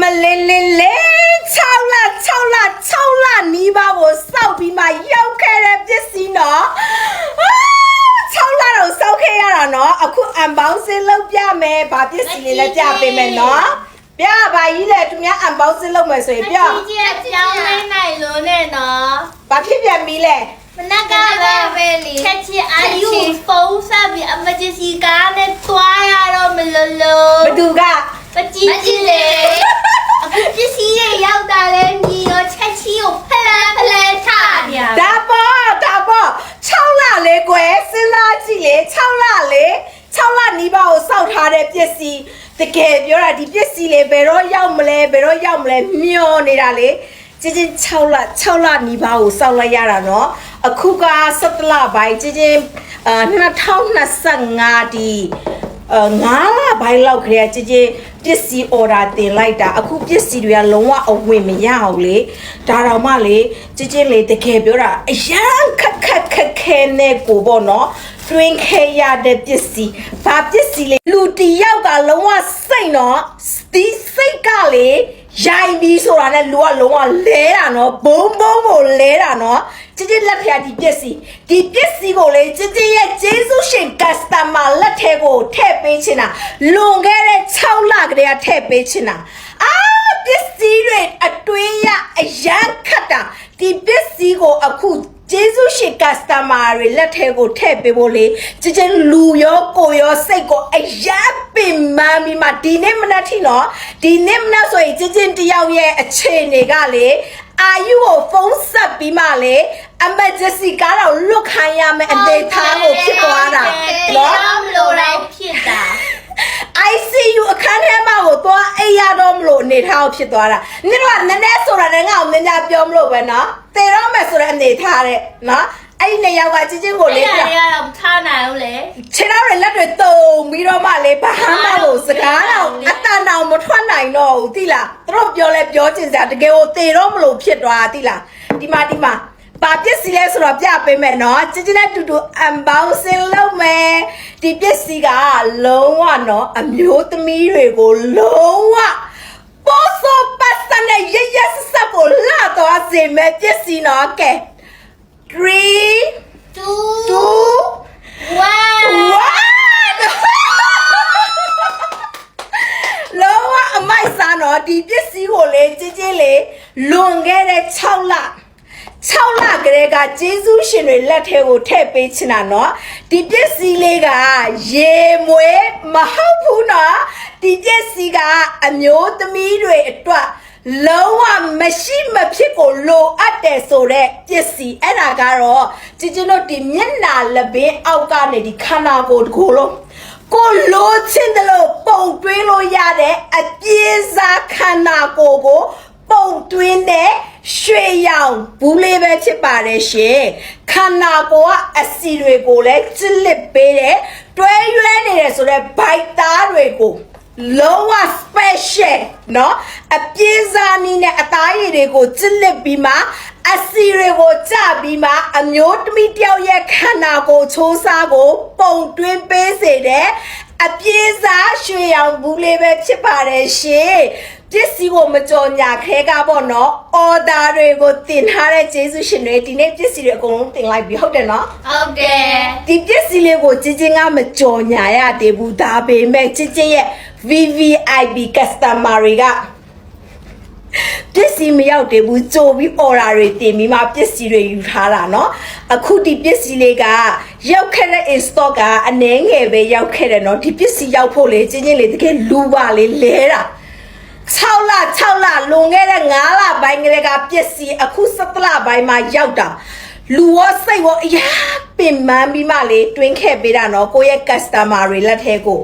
မလေးလေးလေး6လ6လ6လနီးပါးကိုစောက်ပြီးမှရောက်ခဲ့တဲ့ပစ္စည်းနော်အာ6လတော့စောက်ခဲ့ရတာနော်အခု unboxing လုပ်ပြမယ်ဗာပစ္စည်းလေးလည်းပြပေးမယ်နော်ပြပါကြီးလေသူများ unboxing လုပ်မယ်ဆိုရင်ပြကြီးကြီးကြောင်းနေနိုင်လို့နဲ့နော်ဘာဖြစ်ပြန်ပြီလဲမနက်ကပဲပဲလေချက်ချီအာယူဖုန်းဆက်ပြီး emergency ကားနဲ့တွားရတော့မလို့လို့ဘသူကပကြီးကြီးလေ အခုပစ္စည်းတွေရောက်တာလဲညီရောချက်ချီကိုဖလဲဖလဲချပြ။ဒါပေါ့ဒါပေါ့6လလေးကွယ်စဉ်းစားကြည့်လေ6လလေး6လနီးပါးကိုစောက်ထားတဲ့ပစ္စည်းတကယ်ပြောတာဒီပစ္စည်းလေးဘယ်တော့ရောက်မလဲဘယ်တော့ရောက်မလဲမျောနေတာလေချင်းချင်း6လ6လနီးပါးကိုစောက်လိုက်ရတာနော်အခုက7လပိုင်းချင်းချင်းအာ2025ဒီ အာ9လပိုင်းလောက်ခရေချင်းချင်းပစ္စည်း order တင်လိုက်တာအခုပစ္စည်းတွေကလုံးဝအဝင်မရအောင်လေဒါတော့မှလေချင်းချင်းလေတကယ်ပြောတာအရန်ခက်ခက်ခက်ခဲနဲ့ကိုပေါ့နော်တွင်ခဲရတဲ့ပစ္စည်းဘာပစ္စည်းလေလူတယောက်ကလုံးဝစိတ်နော်ဒီစိတ်ကလေရိုင်ပြီးဆိုတာနဲ့လူကလုံးဝလဲတာနော်ဘုံဘုံကိုလဲတာနော်ချစ်ချစ်လက်ထက်ဒီပစ္စည်းဒီပစ္စည်းကိုလေချစ်ချစ်ရဲ့ဂျေစုရှင် customer လက် ထဲကိုထည့်ပေးချင်တာလွန်ခဲ့တဲ့6လကတည်းကထည့်ပေးချင်တာအာပစ္စည်းတွေအတွင်းရအရန်ခတ်တာဒီပစ္စည်းကိုအခုကျေးဇူးရှင် customer တွေလက်ထဲကိုထည့်ပေးဖို့လေချစ်ချစ်လူရောကိုရောစိတ်ကိုအရန်ပင်မပြီးမှဒီနေ့မနက်ထိနော်ဒီနေ့မနက်ဆိုရင်ချစ်ချစ်တယောက်ရဲ့အခြေအနေကလေအာယူကိုဖုန်းဆက်ပြီးမှလေ emergency ကားတော့လွတ်ခိုင်းရမယ်အနေထားကိုဖြစ်သွားတာနော်နော်မလို့တော့ဖြစ်တာ ICU အခန်းထဲမှာကိုသွားအိပ်ရတော့မလို့အနေထားကိုဖြစ်သွားတာနင်တို့ကနည်းနည်းဆိုတာလည်းငါ့ကိုနည်းနည်းပြောမလို့ပဲနော်သေတော့မယ်ဆိုတဲ့အနေထားတဲ့နော်အဲ့ဒီနှစ်ယောက်ကချင်းချင်းကိုအဲ့လေးဒါပြတွေကတော့ထားနိုင်ဘူးလေခြေထောက်တွေလက်တွေတုံပြီးတော့မှလေဘာမှကိုစကားတော့အတန်တောင်မထွက်နိုင်တော့ဘူးသိလားသူတို့ပြောလဲပြောချင်စရာတကယ်ကိုသေတော့မလို့ဖြစ်သွားသိလားဒီမှာဒီမှာ ဘာပစ္စည်းလဲဆိုတော့ပြပေးမယ်နော်ချင်းချင်းနဲ့တူတူ unboxing လုပ်မယ်ဒီပစ္စည်းကလုံးဝနော်အမျိုးသမီးတွေကိုလုံးဝပေါ်စောပတ်စံနဲ့ရရဆက်ဆက်ကိုလာတော့စေမယ်ပစ္စည်းနော်ကဲ3 2 2 1လောကအမိုက်စားတော့ဒီပစ္စည်းကိုလေကြီးကြီးလေးလွန်ခဲ့တဲ့6လ 6လကလေးကဂျေဇုရှင်တွေလက်ထဲကိုထည့်ပေးချင်တာเนาะဒီပစ္စည်းလေးကရေမွေးမဟုတ်ဘူးเนาะဒီပစ္စည်းကအမျိုးသမီးတွေအတွက်လုံးဝမရှိမဖြစ်ကိုလိုအပ်တယ်ဆိုတော့ပစ္စည်းအဲ့ဒါကတော့ကြည်ကျင်တို့ဒီမျက်နာလက်ပင်အောက်ကနေဒီခန္ဓာကိုယ်တစ်ခုလုံး ကိုလိုချင်တယ်လို့ပုံတွင်းလို့ရတဲ့အပြေးစားခန္ဓာကိုယ်ကို ပုံတွင်းတဲ့ရွှေရောင်ဘူးလေးပဲဖြစ်ပါတယ်ရှင်ခန္ဓာကိုယ်ကအစီတွေကိုလည်းကျစ်လစ်ပေးတယ်တွဲရွဲနေတယ်ဆိုတော့ဘိုက်သားတွေကိုလုံးဝ special เนาะအပြေးစားနည်းနဲ့အသားရည်တွေကိုကျစ်လစ်ပြီးမှအစီတွေကိုကြပြီးမှအမျိုးသမီးတယောက်ရဲ့ခန္ဓာကိုယ်ချိုးစားကိုပုံတွင်းပေးစေတဲ့အပြေးစားရွှေရောင်ဘူးလေးပဲဖြစ်ပါတယ်ရှင် ပစ္စည်းကိုမကြော်ညာခဲကပေါ့နော်အော်ဒါတွေကိုတင်ထားတဲ့ကျေးဇူးရှင်တွေဒီနေ့ပစ္စည်းတွေအကုန်လုံးတင်လိုက်ပြီဟုတ်တယ်နော် ဟုတ်တယ် ဒီပစ္စည်းလေးကိုချင်းချင်းကမကြော်ညာရသေးဘူးဒါပေမဲ့ချင်းချင်းရဲ့ VVIP customer တွေကပစ္စည်းမရောက်သေးဘူးကြိုပြီး order တွေတင်ပြီးမှပစ္စည်းတွေယူထားတာเนาะအခုဒီပစ္စည်းလေးကရောက်ခဲ့တဲ့ in stock ကအနည်းငယ်ပဲရောက်ခဲ့တယ်เนาะဒီပစ္စည်းရောက်ဖို့လေချင်းချင်းလေးတကယ်လူပါလေလဲတာ 6လ6လလွန်ခဲ့တဲ့9လပိုင်းကလေးကပစ္စည်းအခု7လပိုင်းမှာရောက်တာလူရောစိတ်ရောအရာပင်ပန်းပြီးမှလေတွင်းခဲ့ပေးတာနော်ကိုယ့်ရဲ့ customer တွေလက်ထဲကို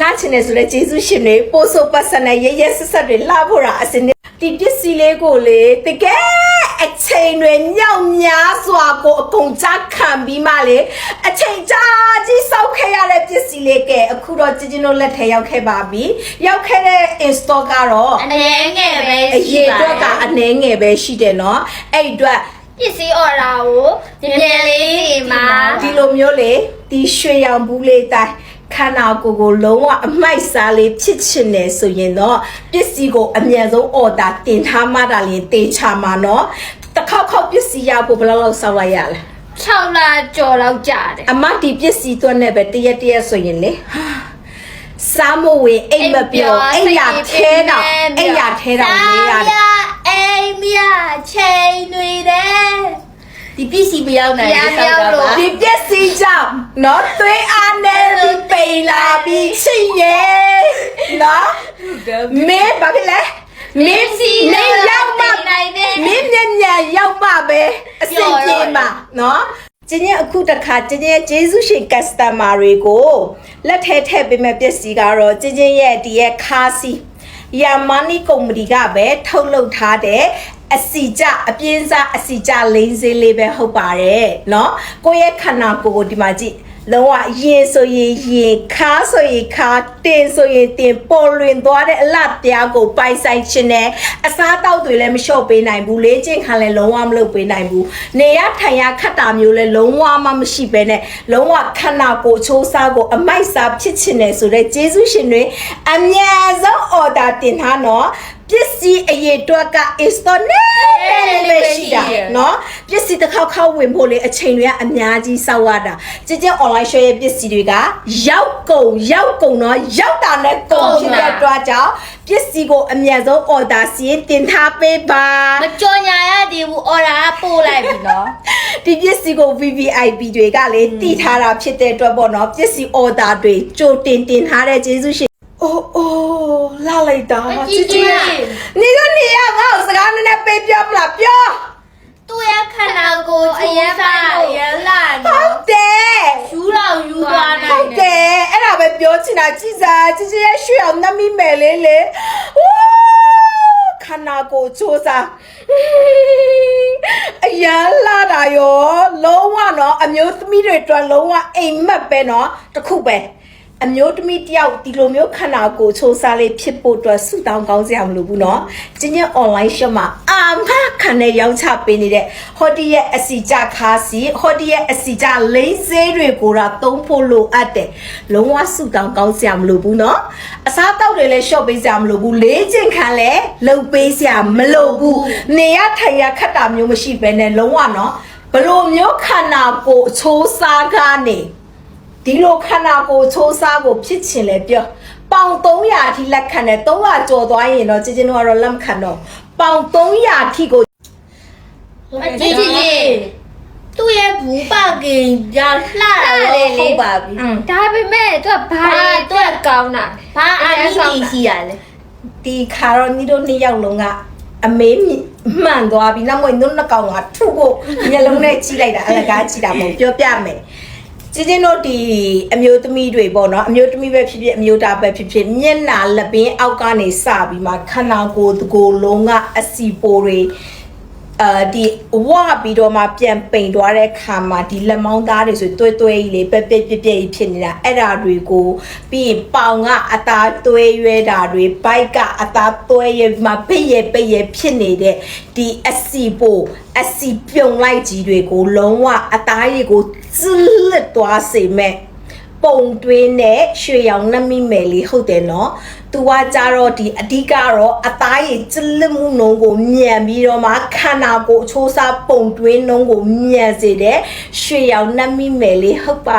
လှချင်တယ်ဆိုတော့ဂျေစုရှင်တွေပို့ဆို personal ရရဆက်ဆက်တွေလှဖို့တာအစင်းဒီပစ္စည်းလေးကိုလေတကယ် အချိန်တွေညောင်များစွာကိုအကုန်ချခံပြီးမှလေအချိန်ကြာကြီးစောက်ခဲ့ရတဲ့ပစ္စည်းလေးကအခုတော့ជីជីတို့လက်ထဲရောက်ခဲ့ပါပြီရောက်ခဲ့တဲ့ install ကတော့အနေငယ်ပဲအရှိရေးပါအတွတယ့်ကအနေငယ်ပဲရှိတယ်နော်အဲ့ဒီအတွက် ပစ္စည်း order ကိုမြန်မြန်လေးဒီမှာဒီလိုမျိုးလေဒီရွှေရောင်ဘူးလေးတိုင်း ခန္ဓာကိုယ်ကိုလုံးဝအမိုက်စားလေးဖြစ်ချင်တယ်ဆိုရင်တော့ပစ္စည်းကိုအမြန်ဆုံးအော်ဒါတင်ထားမှတာလင်တေချာမှာနော်တစ်ခေါက်ခေါက်ပစ္စည်းရဖို့ဘယ်လောက်လောက်စောင့်လိုက်ရလဲ6လကျော်လောက်ကြာတယ်အမဒီပစ္စည်းသွက်နဲ့ပဲတရက်တရက်ဆိုရင်လေဟာစားမဝင်အိမ်မပြောအိမ်ရထဲတော့အိမ်ရထဲတော့နေရတယ် ပစ္စည်းမရောက်နိုင်ဘူးဆောက်တာပါဒီပစ္စည်းကြောင့်နော်သွေးအားနဲ့ပြီးပိန်လာပြီးရှိရဲ့နော်မင်းဘာဖြစ်လဲမင်းစီနေရောက်မှနိုင်တယ်မင်းညံ့ညံ့ရောက်မှပဲအဆင်ပြေမှာနော်ကျင်းရဲ့အခုတစ်ခါကျင်းရဲ့ဂျေစုရှင် customer တွေကိုလက်ထဲထည့်ပေးမဲ့ပစ္စည်းကတော့ကျင်းချင်းရဲ့ဒီရဲ့ခါစီယာမနီကုမ္ပဏီကပဲထုတ်လုပ်ထားတဲ့ အစီကြအပြင်းစားအစီကြလိမ့်စေးလေးပဲဟုတ်ပါတယ်เนาะကိုယ့်ရဲ့ခန္ဓာကိုယ်ကိုဒီမှာကြည့်လုံးဝရင်ဆိုရင်ရင်ခါဆိုရင်ခါတင်ဆိုရင်တင်ပေါ်လွင်သွားတဲ့အလှတရားကိုပိုင်ဆိုင်ခြင်းနဲ့အစားတောက်တွေလည်းမလျှော့ပေးနိုင်ဘူးလေ့ကျင့်ခံလည်းလုံးဝမလုပ်ပေးနိုင်ဘူးနေရထိုင်ရခတ်တာမျိုးလည်းလုံးဝမှမရှိပဲနဲ့လုံးဝခန္ဓာကိုယ်အချိုးစားကိုအမိုက်စားဖြစ်ခြင်းနဲ့ဆိုတဲ့ကျေးဇူးရှင်တွေအများဆုံး order တင်ထားတော့ပ စ္စည်းအရေးတွက်က install နဲ့ပဲရှိတာเนาะပစ္စည်းတစ်ခေါက်ခေါက်ဝင်ဖို့လေအချိန်တွေကအများကြီးစောက်ရတာကြည်ကြ online shop ရဲ့ပစ္စည်းတွေကရောက်ကုန်ရောက်ကုန်တော့ရောက်တာနဲ့ကုန်ဖြစ်တဲ့အတွက်ကြောင့်ပစ္စည်းကိုအမြန်ဆုံး order စီရင်တင်ထားပေးပါ မကြော်ညာရသေးဘူးအော်ဒါပို့လိုက်ပြီနော် ဒီပစ္စည်းကို VVIP တွေကလေတည်ထားတာဖြစ်တဲ့အတွက်ပေါ့နော်ပစ္စည်း order တွေကြိုတင်တင်ထားတဲ့ကျေးဇူးရှင်အိုးအိုး လှလိုက်တာကြည့်ကြည့်နေလို့နေရငါ့ကိုစကားနည်းနည်းပေးပြောမလားပြောသူ့ရဲ့ခန္ဓာကိုယ်အရင်ကအရင်လာဟုနော်တ်တယ်ယူလောက်ယူသွားနိုဟုင်တ်တတယ်ယ်အဲ့ဒါပဲပြောချင်တာကြည်စားကြည်ကြည်ရဲ့ရွှေအောင်နတ်မိမယ်လေးလေဝူးခန္ဓာကိုယ်စူးစားအရာလာတာရောလုံးဝနော်အမျိုးသမီးတွေအတွက်လုံးဝအိမ်မက်ပဲနော်တစ်ခုပဲ အမျိုးသမီးတယောက်ဒီလိုမျိုးခန္ဓာကိုယ်ချိုးစားလေးဖြစ်ဖို့အတွက်ဆူတောင်းကောင်းစရာမလိုဘူးเนาะကျင်းချင်း online shop မှာအာမခံနဲ့ရောင်းချပေးနေတဲ့ဟော်ဒီရဲ့အစီကြခါစီဟော်ဒီရဲ့အစီကြလိမ့်စေးတွေကိုတော့သုံးဖို့လိုအပ်တယ်လုံးဝဆူတောင်းကောင်းစရာမလိုဘူးเนาะအစားတောက်တွေလည်း shop ပေးစရာမလိုဘူးလေးကျင်ခံလည်းလုံပေးစရာမလိုဘူးနေရထိုင်ရခက်တာမျိုးမရှိဘဲနဲ့လုံးဝเนาะဘလို့မျိုးခန္ဓာကိုယ်အချိုးစားကားနေ ဒီလိုခန္ဓာကိုယ်ချိုးစားကိုဖြစ်ချင်လဲပြောပေါင်300အထိလက်ခံတယ်300ကျော်သွားရင်တော့ကျင်းချင်းတို့ကတော့လက်မခံတော့ပေါင်300အထိကိုကြည့်ကြည့်သူ့ရဲ့ဘူးပါကင်ရလှတာလေဟုတ်ပါပြီဒါပေမဲ့သူကဘာလဲသူကကောင်းတာဘာအာနီနီရှိရလဲဒီခါတော့ညီတို့နှစ်ယောက်လုံးကအမေးမှန်သွားပြီနောက်မှညနှစ်ကောင်ကထုဖို့မျက်လုံးနဲ့ကြည့်လိုက်တာအလကားကြည့်တာမဟုတ်ပြောပြမယ် ကျင်းချင်းတို့ဒီအမျိုးသမီးတွေပေါ့နော်အမျိုးသမီးပဲဖြစ်ဖြစ်အမျိုးသားပဲဖြစ်ဖြစ်မျက်နာလက်ပင်အောက်ကနေစပြီးမှခန္ဓာကိုယ်တကိုယ်လုံးကအစီပိုတွေ အာဒီဝပြီးတော့မှပြန်ပိန်သွားတဲ့ခါမှာဒီလက်မောင်းသားတွေဆိုတွဲတွဲကြီးလေပက်ပက်ပြက်ပြက်ကြီးဖြစ်နေတာအဲ့ဒါတွေကိုပြီးရင်ပေါင်ကအသားတွဲရွဲတာတွေဘိုက်ကအသားတွဲရွဲမှာပိတ်ရပိတ်ရဖြစ်နေတဲ့ဒီအစီပိုအစီပြုံလိုက်ကြီးတွေကိုလုံးဝအသားရည်ကိုဇလစ်သွားစေမဲ့ပုံတွင်းနဲ့ရွှေရောင်နှမိမယ်လေးဟုတ်တယ်နော်။ तू ကကြတော့ဒီအဓိကတော့အသားရည်ကျလစ်မှုနှုံးကိုမြန်ပြီးတော့မှခန္ဓာကိုယ်အချိုးစားပုံတွင်းနှုံးကိုမြန်စေတဲ့ရွှေရောင်နှမိမယ်လေးဟုတ်ပါ